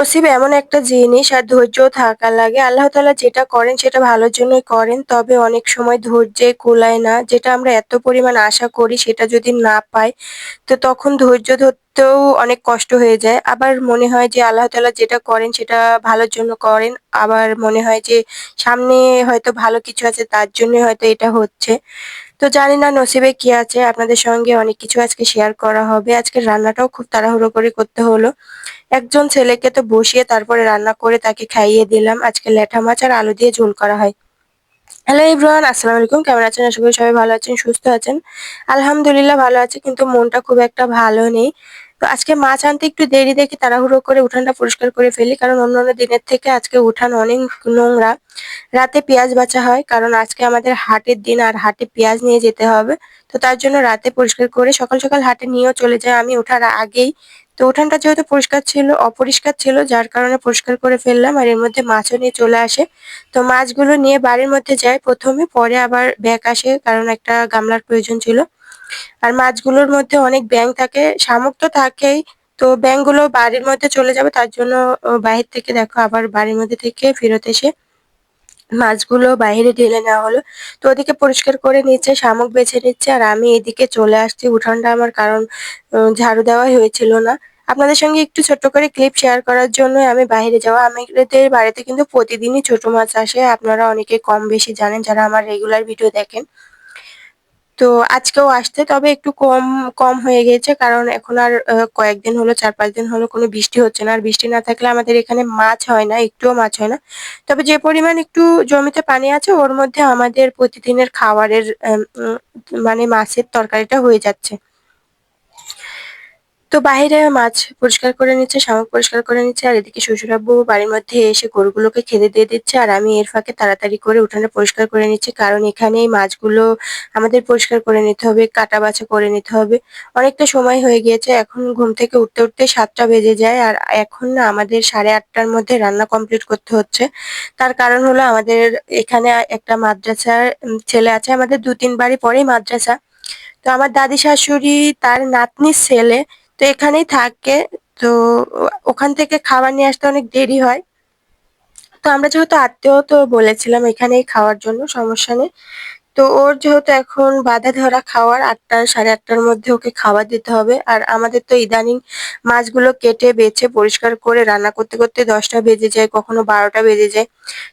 নসিব এমন একটা জিনিস আর ধৈর্য থাকা লাগে। আল্লাহ তালা যেটা করেন সেটা ভালোর জন্যই করেন, তবে অনেক সময় ধৈর্যে কুলায় না। যেটা আমরা এত পরিমাণ আশা করি সেটা যদি না পাই, তো তখন ধৈর্য ধরতেও অনেক কষ্ট হয়ে যায়। আবার মনে হয় যে আল্লাহ তালা যেটা করেন সেটা ভালোর জন্য করেন। আবার মনে হয় যে সামনে হয়তো ভালো কিছু আছে, তার জন্য হয়তো এটা হচ্ছে। তো জানি না, নসিবে কি আছে, আপনাদের সঙ্গে অনেক কিছু আজকে শেয়ার করা হবে। আজকে রান্নাটাও খুব তাড়াহুড়ো করে করতে হলো। একজন ছেলেকে তো বসিয়ে তারপরে রান্না করে তাকে খাইয়ে দিলাম। আজকে লেঠা মাছ আর আলু দিয়ে ঝোল করা হয়। হ্যালো ইব্রাহান আসসালাম আলাইকুম। কেমন আছেন? আশা করি সবাই ভালো আছেন, সুস্থ আছেন। আলহামদুলিল্লাহ ভালো আছে, কিন্তু মনটা খুব একটা ভালো নেই। তো আজকে মাছ আনতে একটু দেরি দেখি তাড়াহুড়ো করে উঠানটা পরিষ্কার করে ফেলি, কারণ অন্যান্য দিনের থেকে আজকে উঠান অনেক নোংরা। রাতে পেঁয়াজ বাছা হয়, কারণ আজকে আমাদের হাটের দিন আর হাটে পেঁয়াজ নিয়ে যেতে হবে। তো তার জন্য রাতে পরিষ্কার করে সকাল সকাল হাটে নিয়েও চলে যায় আমি ওঠার আগেই, তো উঠানটা যেহেতু পরিষ্কার ছিল, অপরিষ্কার ছিল, যার কারণে পরিষ্কার করে ফেললাম আর এর মধ্যে মাছও নিয়ে চলে আসে। তো মাছগুলো নিয়ে বাড়ির মধ্যে যায় প্রথমে, পরে আবার ব্যাগ আসে, কারণ একটা গামলার প্রয়োজন ছিল। আর মাছগুলোর মধ্যে অনেক ব্যাং থাকে, শামুক তো থাকেই। তো ব্যাংগুলো বাড়ির মধ্যে চলে যাবে, তার জন্য বাহির থেকে দেখো আবার বাড়ির মধ্যে থেকে ফেরত এসে মাছগুলো বাইরে ঢেলে নেওয়া হলো। তো ওদিকে পরিষ্কার করে নিচ্ছে, শামুক বেছে নিচ্ছে, আর আমি এদিকে চলে আসছি। উঠানটা আমার কারণ ঝাড়ু দেওয়াই হয়েছিল না। আপনাদের সঙ্গে একটু ছোট্ট করে ক্লিপ শেয়ার করার জন্য আমি বাইরে যাওয়া। আমাদের বাড়িতে কিন্তু প্রতিদিনই ছোট মাছ আসে, আপনারা অনেকে কম বেশি জানেন, যারা আমার রেগুলার ভিডিও দেখেন। তো আজকেও আসতে তবে একটু কম কম হয়ে গেছে কারণ এখন আর কয়েকদিন হলো, চার পাঁচ দিন হলো কোনো বৃষ্টি হচ্ছে না। আর বৃষ্টি না থাকলে আমাদের এখানে মাছ হয় না, একটুও মাছ হয় না। তবে যে পরিমাণ একটু জমিতে পানি আছে, ওর মধ্যে আমাদের প্রতিদিনের খাবারের মানে মাছের তরকারিটা হয়ে যাচ্ছে। তো বাইরে মাছ পরিষ্কার করে নিচ্ছে, শামুক পরিষ্কার করে নিচ্ছে, আর এদিকে শ্বশুরাব্বু বাড়ির মধ্যে এসে গরুগুলোকে খেতে দিয়ে দিচ্ছে, আর আমি এর ফাঁকে তাড়াতাড়ি করে উঠানে পরিষ্কার করে নিচ্ছি, কারণ এখানে এই মাছগুলো আমাদের পরিষ্কার করে নিতে হবে, কাটা বাছা করে নিতে হবে। অনেকটা সময় হয়ে গিয়েছে, এখন ঘুম থেকে উঠতে উঠতে সাতটা বেজে যায়, আর এখন না আমাদের সাড়ে আটটার মধ্যে রান্না কমপ্লিট করতে হচ্ছে। তার কারণ হলো আমাদের এখানে একটা মাদ্রাসার ছেলে আছে, আমাদের দু তিন বাড়ি পরেই মাদ্রাসা। তো আমার দাদি শাশুড়ি, তার নাতনির ছেলে তো এখানেই থাকে। তো ওখান থেকে খাবার নিয়ে আসতে অনেক দেরি হয়। তো আমরা যেহেতু আত্মীয় তো বলেছিলাম এখানেই খাওয়ার জন্য, সমস্যা নেই। তো ওর যেহেতু এখন বাধা ধরা খাওয়ার আটটা, সাড়ে আটটার মধ্যে ওকে খাবার দিতে হবে। আর আমাদের তো ইদানিং মাছগুলো কেটে, বেছে, পরিষ্কার করে রান্না করতে করতে দশটা বেজে যায়, কখনো বারোটা বেজে যায়।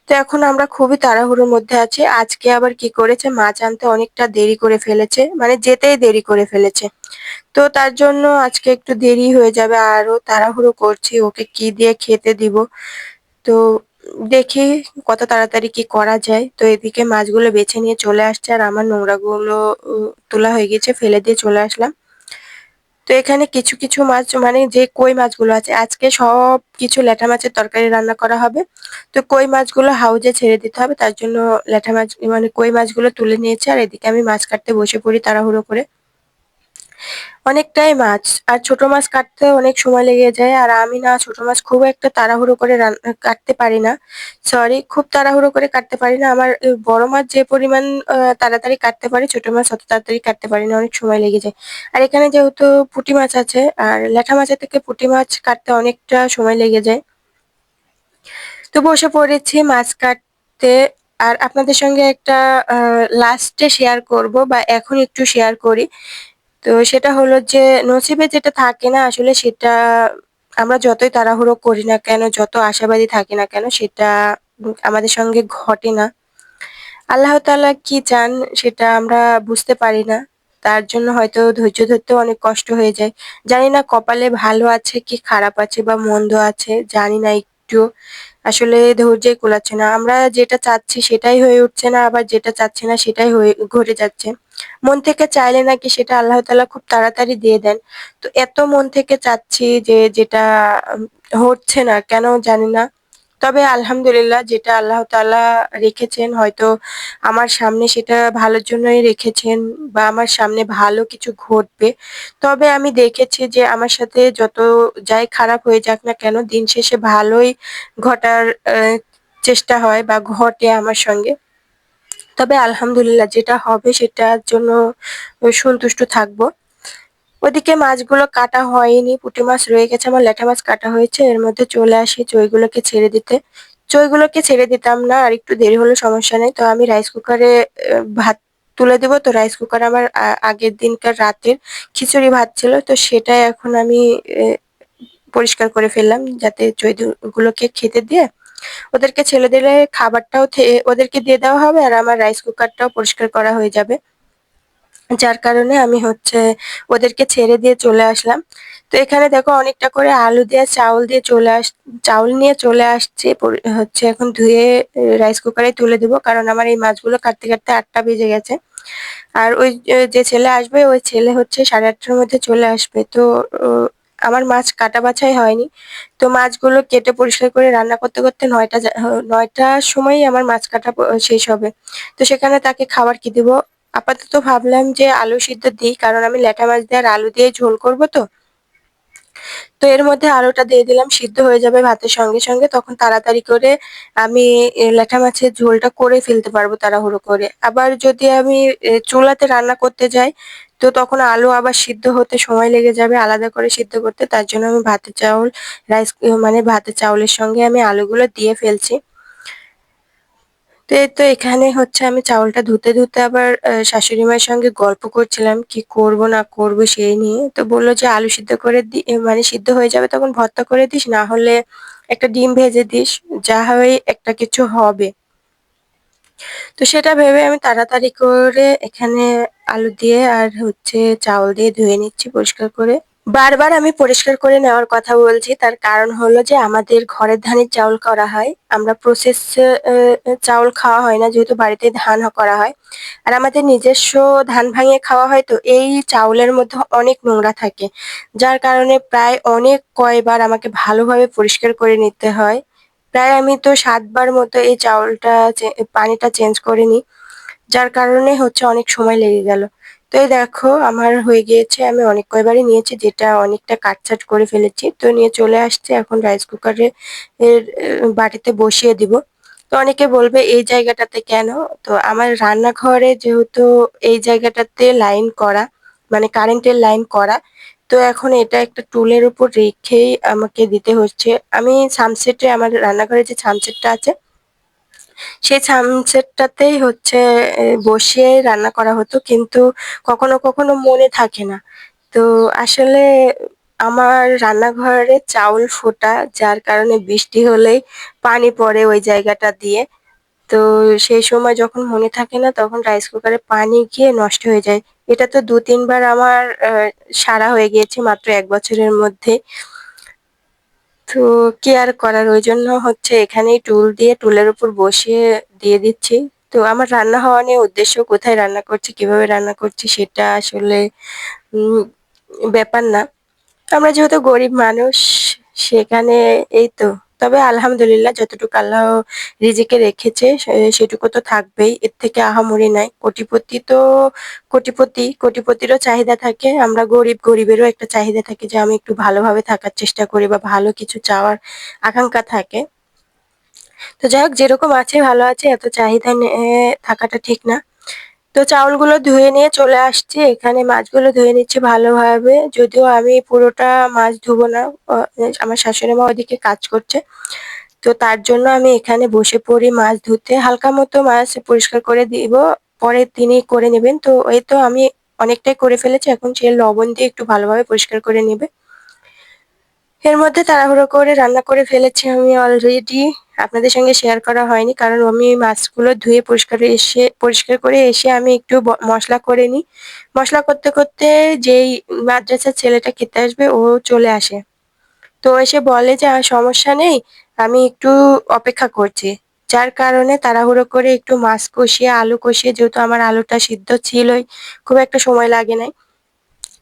তো এখন আমরা খুবই তাড়াহুড়োর মধ্যে আছি। আজকে আবার কি করেছে? মাছ আনতে অনেকটা দেরি করে ফেলেছে। মানে যেতেই দেরি করে ফেলেছে। তো তার জন্য আজকে একটু দেরি হয়ে যাবে আরও তাড়াহুড়ো করছি, ওকে কি দিয়ে খেতে দিব। তো দেখি কত তাড়াতাড়ি কি করা যায়। তো এদিকে মাছগুলো বেছে নিয়ে চলে আসছে, আর আমার নোংরাগুলো তোলা হয়ে গেছে, ফেলে দিয়ে চলে আসলাম। তো এখানে কিছু কিছু মাছ মানে যে কই মাছগুলো আছে, আজকে সব কিছু ল্যাঠা মাছের তরকারি রান্না করা হবে। তো কই মাছগুলো হাউজে ছেড়ে দিতে হবে, তার জন্য ল্যাঠা মাছ মানে কই মাছগুলো তুলে নিয়েছে, আর এদিকে আমি মাছ কাটতে বসে পড়ি তাড়াহুড়ো করে। অনেকটাই মাছ। আর ছোট মাছ কাটতে অনেক সময় লেগে যায়। আর আমি না, ছোট মাছ খুব একটা তাড়াহুড়ো করে কাটতে পারি না। সরি খুব তাড়াহুড়ো করে কাটতে পারি না। আমার বড় মাছ যে পরিমাণ তাড়াতাড়ি কাটতে পারি, ছোট মাছ অত তাড়াতাড়ি কাটতে পারি না, অনেক সময় লেগে যায়। আর এখানে যেহেতু পুঁটি মাছ আছে, আর ল্যাঠা মাছের থেকে পুঁটি মাছ কাটতে অনেকটা সময় লেগে যায়। তো বসে পড়েছি মাছ কাটতে। আর আপনাদের সঙ্গে একটা লাস্টে শেয়ার করব, বা এখন একটু শেয়ার করি। তো সেটা হলো যে নসিবে যেটা থাকে না, আসলে সেটা আমরা যতই তাড়াহুড়ো করি না কেন, যত আশাবাদী থাকি না কেন, সেটা আমাদের সঙ্গে ঘটে না। আল্লাহ তাআলা কি চান সেটা আমরা বুঝতে পারি না। তার জন্য হয়তো ধৈর্য ধরতে অনেক কষ্ট হয়ে যায়। জানি না কপালে ভালো আছে কি খারাপ আছে বা মন্দ আছে, জানি না একটু। আসলে ধৈর্যই কোলাচ্ছে না। আমরা যেটা চাচ্ছি সেটাই হয়ে উঠছে না, আবার যেটা চাচ্ছি না সেটাই হয়ে, ঘটে যাচ্ছে। মন থেকে চাইলে নাকি সেটা আল্লাহ তালা খুব তাড়াতাড়ি দিয়ে দেন। তো এত মন থেকে চাচ্ছি যে যেটা হচ্ছে না, কেন জানি না। তবে আলহামদুলিল্লাহ যেটা আল্লাহ তালা রেখেছেন, হয়তো আমার সামনে সেটা ভালোর জন্যই রেখেছেন বা আমার সামনে ভালো কিছু ঘটবে। তবে আমি দেখেছি যে আমার সাথে যত যাই খারাপ হয়ে যাক না কেন, দিন শেষে ভালোই ঘটার চেষ্টা হয় বা ঘটে আমার সঙ্গে। তবে আলহামদুলিল্লাহ যেটা হবে সেটার জন্য সন্তুষ্ট থাকব। ওদিকে মাছগুলো কাটা হয়নি, পুঁটি মাছ রয়ে গেছে, আমার ল্যাঠা মাছ কাটা হয়েছে, এর মধ্যে চলে আসি চইগুলোকে ছেড়ে দিতে। চইগুলোকে ছেড়ে দিতাম না, আর একটু দেরি হলে, সমস্যা নেই। তো আমি রাইস কুকারে ভাত তুলে দেবো। তো রাইস কুকার আমার আগের দিনকার রাতের খিচুড়ি ভাত ছিল, তো সেটাই এখন আমি পরিষ্কার করে ফেললাম, যাতে চৈগুলোকে খেতে দিয়ে ওদেরকে ছেলে দিলে খাবারটাও ওদেরকে দিয়ে দেওয়া হবে আর আমার রাইস কুকারটাও পরিষ্কার করা হয়ে যাবে। যার কারণে আমি হচ্ছে ওদেরকে ছেড়ে দিয়ে চলে আসলাম। তো এখানে দেখো অনেকটা করে আলু দিয়ে, চাউল দিয়ে চলে আস, চাউল নিয়ে চলে আসছে। হচ্ছে এখন ধুয়ে রাইস কুকারে তুলে দেবো কারণ আমার এই মাছগুলো কাটতে কাটতে আটটা বেজে গেছে। আর ওই যে ছেলে আসবে, ওই ছেলে হচ্ছে সাড়ে আটটার মধ্যে চলে আসবে। তো আমার মাছ কাটা বাছাই হয়নি। তো মাছগুলো কেটে পরিষ্কার করে রান্না করতে করতে নয়টা নয়টার সময়ই আমার মাছ কাটা শেষ হবে। তো সেখানে তাকে খাবার কি দিব? আপাতত ভাবলাম যে আলু সিদ্ধ দিই, কারণ আমি ল্যাটা মাছ দিয়ে আর আলু দিয়ে ঝোল করব তো। তো এর মধ্যে আলুটা দিয়ে দিলাম, সিদ্ধ হয়ে যাবে ভাতের সঙ্গে সঙ্গে। তখন তাড়াতাড়ি করে আমি ল্যাঠা মাছের ঝোলটা করে ফেলতে পারব তাড়াহুড়ো করে। আবার যদি আমি চুলাতে রান্না করতে যাই তো তখন আলু আবার সিদ্ধ হতে সময় লেগে যাবে, আলাদা করে সিদ্ধ করতে। তার জন্য আমি ভাতের চাউল, রাইস মানে ভাতের চাউলের সঙ্গে আমি আলুগুলো দিয়ে ফেলছি। তো এই তো এখানে হচ্ছে আমি চাউলটা ধুতে ধুতে আবার শাশুড়ি মায়ের সঙ্গে গল্প করছিলাম, কি করব না করব সেই নিয়ে। তো বলল যে আলু সিদ্ধ করে দি মানে সিদ্ধ হয়ে যাবে তখন ভর্তা করে দিস, না হলে একটা ডিম ভেজে দিস, যা হয় একটা কিছু হবে। তো সেটা ভেবে আমি তাড়াতাড়ি করে এখানে আলু দিয়ে আর হচ্ছে চাউল দিয়ে ধুয়ে নিচ্ছি পরিষ্কার করে। বারবার আমি পরিষ্কার করে নেওয়ার কথা বলছি, তার কারণ হলো যে আমাদের ঘরের ধানের চাউল করা হয়। আমরা প্রসেস চাউল খাওয়া হয় না, যেহেতু বাড়িতে ধান করা হয়। আর আমাদের নিজস্ব ধান ভাঙিয়ে খাওয়া হয়, তো এই চাউলের মধ্যে অনেক নোংরা থাকে। যার কারণে প্রায় অনেক কয়বার আমাকে ভালোভাবে পরিষ্কার করে নিতে হয়। প্রায় আমি তো সাতবার মতো এই চাউলটা পানিটা চেঞ্জ করে নিই যার কারণে হচ্ছে অনেক সময় লেগে গেল। তো এই দেখো, আমার হয়ে গিয়েছে, আমি অনেক কয়বারই নিয়েছি, যেটা অনেকটা কাটছাট করে ফেলেছি। তো নিয়ে চলে আসছে এখন রাইস কুকারে এর বাটিতে বসিয়ে দিব। তো অনেকে বলবে, এই জায়গাটাতে কেন? তো আমার রান্নাঘরে যেহেতু এই জায়গাটাতে লাইন করা মানে কারেন্টের লাইন করা তো এখন এটা একটা টুলের উপর রেখেই আমাকে দিতে হচ্ছে। আমি সামসেটে আমার রান্নাঘরে যে সামসেটটা আছে, সেই সামসেটটাতেই হচ্ছে বসিয়ে রান্না করা হতো, কিন্তু কখনো কখনো মনে থাকে না। তো আসলে আমার রান্নাঘরে চাউল ফোটা, যার কারণে বৃষ্টি হলেই পানি পড়ে ওই জায়গাটা দিয়ে। তো সেই সময় যখন মনে থাকে না, তখন রাইস কুকারে পানি গিয়ে নষ্ট হয়ে যায়। এটা তো দু তিনবার আমার সারা হয়ে গিয়েছে মাত্র এক বছরের মধ্যে। তো কি আর করার ওই জন্য হচ্ছে এখানেই টুল দিয়ে, টুলের উপর বসিয়ে দিয়ে দিচ্ছি। তো আমার রান্না হওয়া নিয়ে উদ্দেশ্য, কোথায় রান্না করছি, কীভাবে রান্না করছি সেটা আসলে ব্যাপার না। আমরা যেহেতু গরিব মানুষ, সেখানে এই তো। তবে আলহামদুলিল্লাহ যতটুকু আল্লাহ রিজিকে রেখেছে সেটুকু তো থাকবেই। এর থেকে আহামরি নাই। কোটিপতি তো, কোটিপতি, কোটিপতিরও চাহিদা থাকে। আমরা গরিব, গরিবেরও একটা চাহিদা থাকে যে আমি একটু ভালোভাবে থাকার চেষ্টা করি বা ভালো কিছু চাওয়ার আকাঙ্ক্ষা থাকে। তো যাই হোক, যেরকম আছে, ভালো আছে, এত চাহিদা থাকাটা ঠিক না। তো চাউলগুলো ধুয়ে নিয়ে চলে আসছি। এখানে মাছগুলো ধুয়ে নিচ্ছি ভালোভাবে। যদিও আমি পুরোটা মাছ ধুবো না। আমার শাশুড়ি মা ওদিকে কাজ করছে। তো তার জন্য আমি এখানে বসে পড়ি মাছ ধুতে। হালকা মতো মাছ পরিষ্কার করে দিব। পরে তিনি করে নেবেন। তো এই তো আমি অনেকটাই করে ফেলেছি। এখন সে লবণ দিয়ে একটু ভালোভাবে পরিষ্কার করে নেবে। এর মধ্যে তাড়াহুড়ো করে রান্না করে ফেলেছি আমি অলরেডি আপনাদের সঙ্গে শেয়ার করা হয়নি, কারণ আমি মাছগুলো ধুয়ে পরিষ্কার এসে, পরিষ্কার করে এসে আমি একটু মশলা করে নিই। মশলা করতে করতে যেই মাদ্রাসার ছেলেটা খেতে আসবে, ও চলে আসে। তো এসে বলে যে সমস্যা নেই, আমি একটু অপেক্ষা করছি। যার কারণে তাড়াহুড়ো করে একটু মাছ কষিয়ে, আলু কষিয়ে, যেহেতু আমার আলুটা সিদ্ধ ছিলই, খুব একটা সময় লাগে নাই,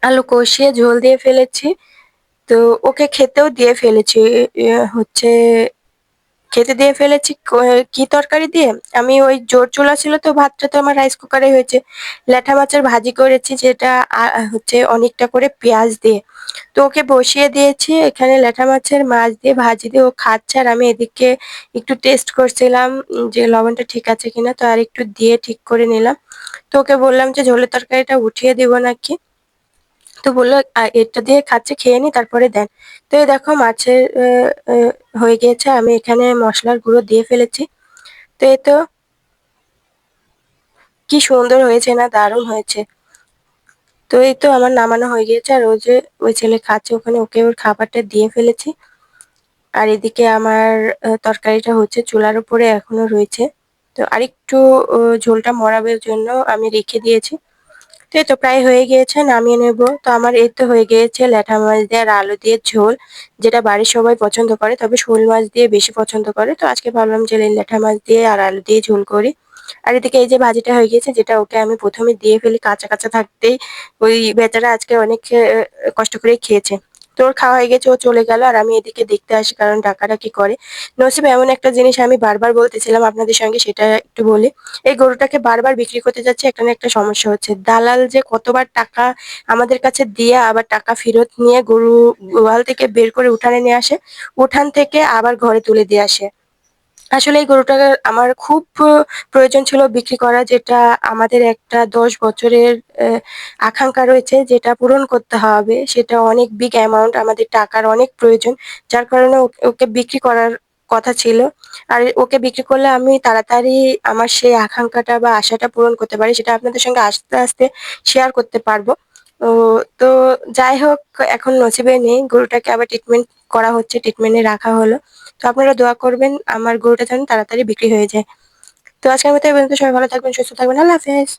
আলু কষিয়ে ঝোল দিয়ে ফেলেছি। তো ওকে খেতেও দিয়ে ফেলেছি হচ্ছে খেতে দিয়ে ফেলেছি কি তরকারি দিয়ে? আমি ওই জোর চুলা ছিল তো, ভাতটা তো আমার রাইস কুকারে হয়েছে। ল্যাঠা মাছের ভাজি করেছি, যেটা হচ্ছে অনেকটা করে পেঁয়াজ দিয়ে। তো ওকে বসিয়ে দিয়েছি, এখানে ল্যাঠা মাছের মাছ দিয়ে ভাজি দিয়ে ও খাচ্ছে, আর আমি এদিকে একটু টেস্ট করছিলাম যে লবণটা ঠিক আছে কিনা, তো আর একটু দিয়ে ঠিক করে নিলাম। তো ওকে বললাম যে ঝোলের তরকারিটা উঠিয়ে দিব নাকি? তো বলল এটা দিয়ে খাচ্ছে, খেয়ে নি, তারপরে দেন। তো এই দেখো মাছের হয়ে গিয়েছে, আমি এখানে মশলার গুঁড়ো দিয়ে ফেলেছি। তো এই তো কি সুন্দর হয়েছে না দারুণ হয়েছে। তো এই তো আমার নামানো হয়ে গিয়েছে, আর ওই যে ওই ছেলে খাচ্ছে, ওখানে ওকে ওর খাবারটা দিয়ে ফেলেছি। আর এদিকে আমার তরকারিটা হচ্ছে চুলার উপরে এখনও রয়েছে। তো আরেকটু ঝোলটা মরাবের জন্য আমি রেখে দিয়েছি। এই তো প্রায় হয়ে গিয়েছে নামিয়ে নেব। তো আমার এই তো হয়ে গিয়েছে ল্যাঠা মাছ দিয়ে আর আলু দিয়ে ঝোল। যেটা বাড়ির সবাই পছন্দ করে তবে শোল মাছ দিয়ে বেশি পছন্দ করে। তো আজকে ভাবলাম যে ল্যাঠা মাছ দিয়ে আর আলু দিয়ে ঝোল করি। আর এদিকে এই যে ভাজিটা হয়ে গিয়েছে যেটা ওকে আমি প্রথমে দিয়ে ফেলি কাঁচা, কাঁচা থাকতেই ওই বেচারা আজকে অনেক কষ্ট করে খেয়েছে। তো ওর খাওয়া হয়ে গেছে, ও চলে গেল আর আমি এদিকে দেখতে আসি কারণ ডাকাডাকি করে। নসিব, এমন একটা জিনিস আমি বারবার বলতেছিলাম আপনাদের সঙ্গে, সেটা একটু বলি। এই গরুটাকে বারবার বিক্রি করতে যাচ্ছে, একটা একটা সমস্যা হচ্ছে। দালাল যে কতবার টাকা আমাদের কাছে দিয়ে আবার টাকা ফেরত নিয়ে গরু গোয়াল থেকে বের করে উঠানে নিয়ে আসে। উঠান থেকে আবার ঘরে তুলে দিয়ে আসে। আসলে এই গরুটা আমার খুব প্রয়োজন ছিল বিক্রি করা যেটা আমাদের একটা ১০ বছরের আকাঙ্ক্ষা রয়েছে যেটা পূরণ করতে হবে। সেটা অনেক বিগ অ্যামাউন্ট আমাদের টাকার অনেক প্রয়োজন। যার কারণে ওকে বিক্রি করার কথা ছিল। আর ওকে বিক্রি করলে আমি তাড়াতাড়ি আমার সেই আকাঙ্ক্ষাটা বা আশাটা পূরণ করতে পারি সেটা আপনাদের সঙ্গে আস্তে, আস্তে শেয়ার করতে পারব। তো যাই হোক এখন নসিবে নেই। গরুটাকে আবার ট্রিটমেন্ট করা হচ্ছে, ট্রিটমেন্টে রাখা হলো। তো আপনারা দোয়া করবেন আমার গরুটা যেন তাড়াতাড়ি বিক্রি হয়ে যায়। তো আজকের মতো এই পর্যন্ত সবাই ভালো থাকবেন, সুস্থ থাকবেন। আল্লাহ হাফেজ।